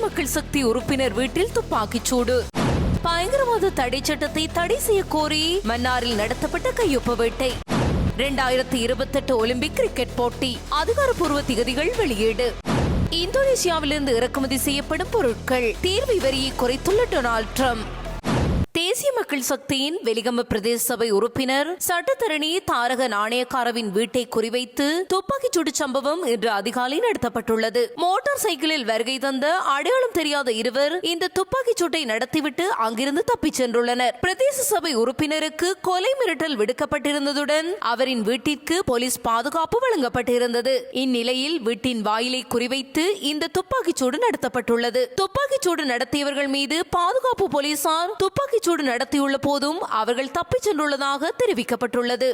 மக்கள் சக்தி உறுப்பினர் வீட்டில் துப்பாக்கிச் சூடு. பயங்கரவாத தடை சட்டத்தை தடை செய்ய கோரி மன்னாரில் நடத்தப்பட்ட கையொப்ப வேட்டை. இரண்டாயிரத்தி இருபத்தெட்டு ஒலிம்பிக் கிரிக்கெட் போட்டி அதிகாரப்பூர்வ திகதிகள் வெளியீடு. இந்தோனேஷியாவிலிருந்து இறக்குமதி செய்யப்படும் பொருட்கள் தீர்வு வரியை குறைத்துள்ள டொனால்ட் ட்ரம்ப். தேசிய மக்கள் சக்தியின் வெலிகம பிரதேச சபை உறுப்பினர் சட்டத்தரணி தாரக நாணயக்காரவின் வீட்டை குறிவைத்து துப்பாக்கிச் சூடு சம்பவம் இன்று அதிகாலை நடத்தப்பட்டுள்ளது. மோட்டார் சைக்கிளில் வருகை தந்த அடையாளம் தெரியாத இருவர் இந்த துப்பாக்கிச் சூட்டை நடத்திவிட்டு அங்கிருந்து தப்பிச் சென்றுள்ளனர். பிரதேச சபை உறுப்பினருக்கு கொலை மிரட்டல் விடுக்கப்பட்டிருந்ததுடன் அவரின் வீட்டிற்கு போலீஸ் பாதுகாப்பு வழங்கப்பட்டிருந்தது. இந்நிலையில் வீட்டின் வாயிலை குறிவைத்து இந்த துப்பாக்கிச் சூடு நடத்தப்பட்டுள்ளது. துப்பாக்கிச் சூடு நடத்தியவர்கள் மீது பாதுகாப்பு போலீசார் துப்பாக்கிச் சூடு நடத்தியுள்ள போதும் அவர்கள் தப்பிச் சென்றுள்ளதாக தெரிவிக்கப்பட்டுள்ளது.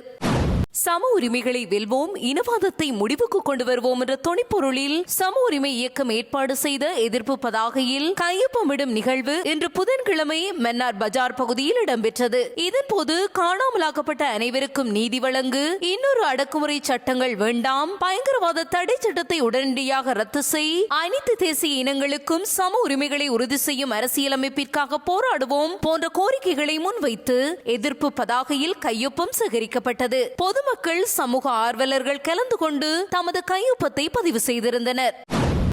சம உரிமைகளை வெல்வோம் இனவாதத்தை முடிவுக்கு கொண்டு வருவோம் என்ற துணிப்பொருளில் சம உரிமை இயக்கம் ஏற்பாடு செய்த எதிர்ப்பு பதாகையில் கையொப்பமிடும் நிகழ்வு இன்று புதன்கிழமை மன்னார் பஜார் பகுதியில் இடம்பெற்றது. இதன்போது காணாமலாக்கப்பட்ட அனைவருக்கும் நீதி வழங்கு இன்னொரு அடக்குமுறை சட்டங்கள் வேண்டாம் பயங்கரவாத தடை சட்டத்தை உடனடியாக ரத்து செய் அனைத்து தேசிய இனங்களுக்கும் சம உரிமைகளை உறுதி செய்யும் அரசியலமைப்பிற்காக போராடுவோம் போன்ற கோரிக்கைகளை முன்வைத்து எதிர்ப்பு பதாகையில் கையொப்பம் சேகரிக்கப்பட்டது. பொது பொதுமக்கள் சமூக ஆர்வலர்கள் கலந்து கொண்டு தமது கையொப்பத்தை பதிவு செய்திருந்தனர்.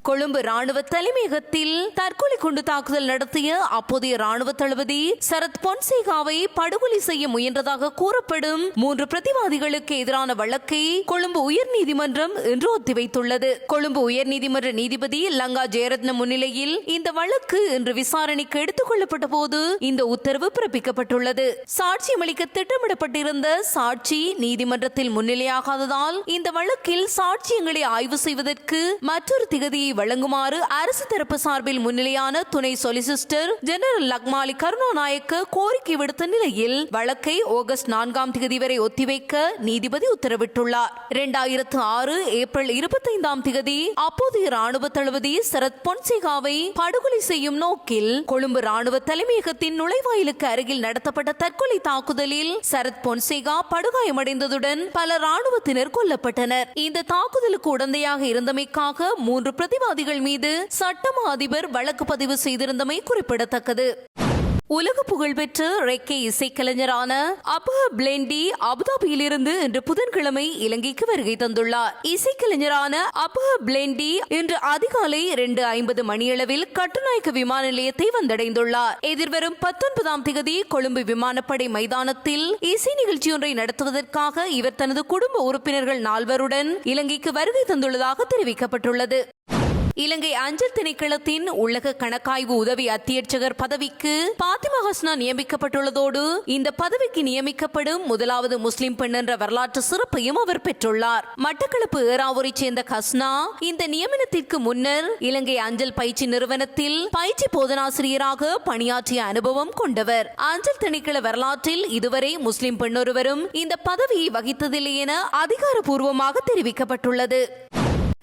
கொழும்பு ராணுவ தலைமையகத்தில் தற்கொலை குண்டு தாக்குதல் நடத்திய அப்போதைய ராணுவ தளபதி சரத் பொன்சேகாவை படுகொலை செய்ய முயன்றதாக கூறப்படும் மூன்று பிரதிவாதிகளுக்கு எதிரான வழக்கை கொழும்பு உயர்நீதிமன்றம் இன்று ஒத்திவைத்துள்ளது. கொழும்பு உயர்நீதிமன்ற நீதிபதி லங்கா ஜெயரத்ன முன்னிலையில் இந்த வழக்கு இன்று விசாரணைக்கு எடுத்துக் கொள்ளப்பட்ட போது இந்த உத்தரவு பிறப்பிக்கப்பட்டுள்ளது. சாட்சியமளிக்க திட்டமிடப்பட்டிருந்த சாட்சி நீதிமன்றத்தில் முன்னிலையாகாததால் இந்த வழக்கில் சாட்சியங்களை ஆய்வு செய்வதற்கு மற்றொரு திகதியை வழங்குமாறு அரசு தரப்பு சார்பில் முன்னிலையான துணை சொலிசிஸ்டர் ஜெனரல் லக்மாலி கருணாநாயக்க கோரிக்கை விடுத்த நிலையில் வழக்கை ஆகஸ்ட் நான்காம் தேதி வரை ஒத்திவைக்க நீதிபதி உத்தரவிட்டுள்ளார். இரண்டாயிரத்து ஆறு ஏப்ரல் இருபத்தைந்தாம் தேதி அப்போதைய ராணுவ தளபதி சரத் பொன்சேகாவை படுகொலை செய்யும் நோக்கில் கொழும்பு ராணுவ தலைமையகத்தின் நுழைவாயிலுக்கு அருகில் நடத்தப்பட்ட தற்கொலை தாக்குதலில் சரத் பொன்சேகா படுகாயமடைந்ததுடன் பல ராணுவத்தினர் கொல்லப்பட்டனர். இந்த தாக்குதலுக்கு உடந்தையாக இருந்தமைக்காக மூன்று தீவிரவாதிகள் மீது சட்டமா அதிபர் வழக்கு பதிவு செய்திருந்தமை குறிப்பிடத்தக்கது. உலக புகழ்பெற்ற ரெக்கே இசைக்கலைஞரான அபா பிளெண்டி அபுதாபியிலிருந்து இன்று புதன்கிழமை இலங்கைக்கு வருகை தந்துள்ளார். இசைக்கலைஞரான அபா பிளெண்டி இன்று அதிகாலை இரண்டு ஐம்பது மணியளவில் கட்டுநாயக்க விமான நிலையத்தை வந்தடைந்துள்ளார். எதிர்வரும் பத்தொன்பதாம் தேதி கொழும்பு விமானப்படை மைதானத்தில் இசை நிகழ்ச்சி ஒன்றை நடத்துவதற்காக இவர் தனது குடும்ப உறுப்பினர்கள் நால்வருடன் இலங்கைக்கு வருகை தந்துள்ளதாக தெரிவிக்கப்பட்டுள்ளது. இலங்கை அஞ்சல் திணைக்களத்தின் உள்ளக கணக்காய்வு உதவி அத்தியட்சகர் பதவிக்கு பாத்திமா ஹஸ்னா நியமிக்கப்பட்டுள்ளதோடு இந்த பதவிக்கு நியமிக்கப்படும் முதலாவது முஸ்லிம் பெண் என்ற வரலாற்று சிறப்பையும் அவர் பெற்றுள்ளார். மட்டக்களப்பு ஏறாவூரைச் சேர்ந்த ஹஸ்னா இந்த நியமனத்திற்கு முன்னர் இலங்கை அஞ்சல் பயிற்சி நிறுவனத்தில் பயிற்சி போதனாசிரியராக பணியாற்றிய அனுபவம் கொண்டவர். அஞ்சல் திணைக்கள வரலாற்றில் இதுவரை முஸ்லிம் பெண்ணொருவரும் இந்த பதவியை வகித்ததில்லை என அதிகாரப்பூர்வமாக தெரிவிக்கப்பட்டுள்ளது.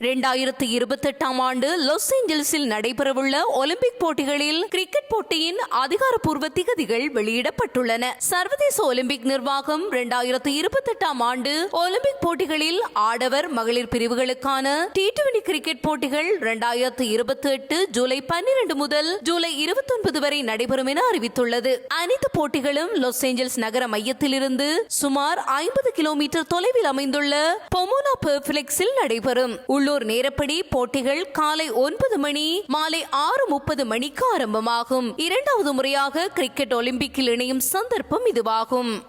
இரண்டாயிரத்தி இருபத்தெட்டாம் ஆண்டு லாஸ் ஏஞ்சல்ஸில் நடைபெறவுள்ள ஒலிம்பிக் போட்டிகளில் கிரிக்கெட் போட்டியின் அதிகாரப்பூர்வ திகதிகள் வெளியிடப்பட்டுள்ளன. சர்வதேச ஒலிம்பிக் நிர்வாகம் இரண்டாயிரத்தி இருபத்தெட்டாம் ஆண்டு ஒலிம்பிக் போட்டிகளில் ஆடவர் மகளிர் பிரிவுகளுக்கான டி டுவெண்டி கிரிக்கெட் போட்டிகள் இரண்டாயிரத்தி இருபத்தி எட்டு ஜூலை பன்னிரண்டு முதல் ஜூலை இருபத்தி ஒன்பது வரை நடைபெறும் என அறிவித்துள்ளது. அனைத்து போட்டிகளும் லாஸ் ஏஞ்சல்ஸ் நகர மையத்திலிருந்து சுமார் ஐம்பது கிலோமீட்டர் தொலைவில் அமைந்துள்ள பொமோனா பெர்ஃபிளெக்ஸில் நடைபெறும். உள்ளூர் நேரப்படி போட்டிகள் காலை ஒன்பது மணி மாலை ஆறு முப்பது மணிக்கு ஆரம்பமாகும். இரண்டாவது முறையாக கிரிக்கெட் ஒலிம்பிக்கில் இணையும் சந்தர்ப்பம் இதுவாகும்.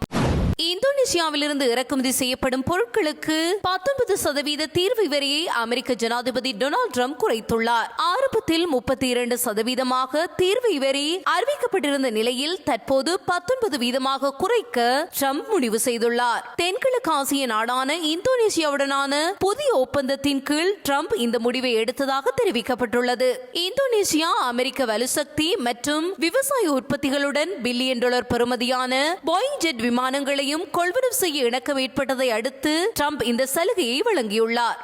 இந்தோனேசியாவிலிருந்து இறக்குமதி செய்யப்படும் பொருட்களுக்கு பத்தொன்பது சதவீத தீர்வு வரியை அமெரிக்க ஜனாதிபதி டொனால்ட் ட்ரம்ப் குறைத்துள்ளார். ஆரம்பத்தில் முப்பத்தி இரண்டு சதவீதமாக தீர்வு வரி அறிவிக்கப்பட்டிருந்த நிலையில் தற்போது பத்தொன்பது வீதமாக குறைக்க ட்ரம்ப் முடிவு செய்துள்ளார். தென்கிழக்கு ஆசிய நாடான இந்தோனேசியாவுடனான புதிய ஒப்பந்தத்தின் கீழ் ட்ரம்ப் இந்த முடிவை எடுத்ததாக தெரிவிக்கப்பட்டுள்ளது. இந்தோனேசியா அமெரிக்க வலுசக்தி மற்றும் விவசாய உற்பத்திகளுடன் பில்லியன் டாலர் பெறுமதியான போயிங் ஜெட் விமானங்களையும் கொள்வனவு செய்ய இணக்கம் ஏற்பட்டதை அடுத்து ட்ரம்ப் இந்த சலுகையை வழங்கியுள்ளார்.